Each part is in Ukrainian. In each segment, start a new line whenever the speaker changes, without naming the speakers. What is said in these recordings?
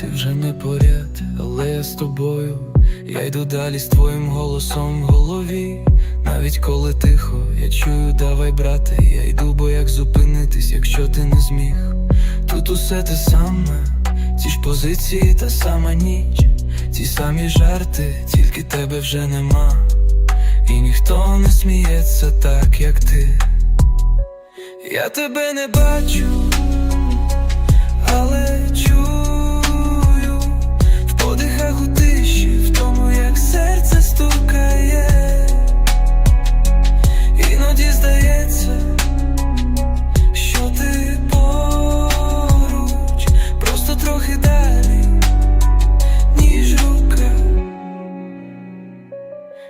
Ти вже не поряд, але я з тобою, я йду далі з твоїм голосом в голові. Навіть коли тихо, я чую, давай, брате, я йду, бо як зупинитись, якщо ти не зміг. Тут усе те саме, ті ж позиції, та сама ніч, ті самі жарти, тільки тебе вже нема. І ніхто не сміється так, як ти. Я тебе не бачу.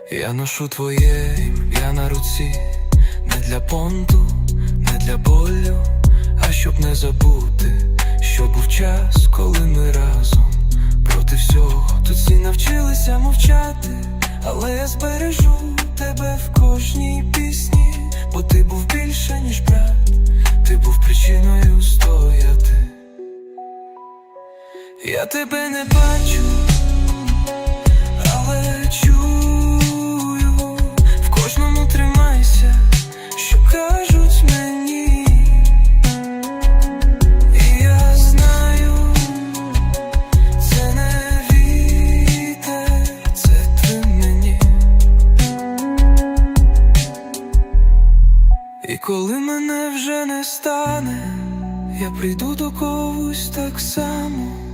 Я ношу твоє ім'я на руці, не для понту, не для болю, а щоб не забути, що був час, коли ми разом проти всього. Тут всі навчилися мовчати, але я збережу тебе в кожній пісні, бо ти був більше, ніж брат, ти був причиною стояти. Я тебе не бачу, І коли мене вже не стане, я прийду до когось так само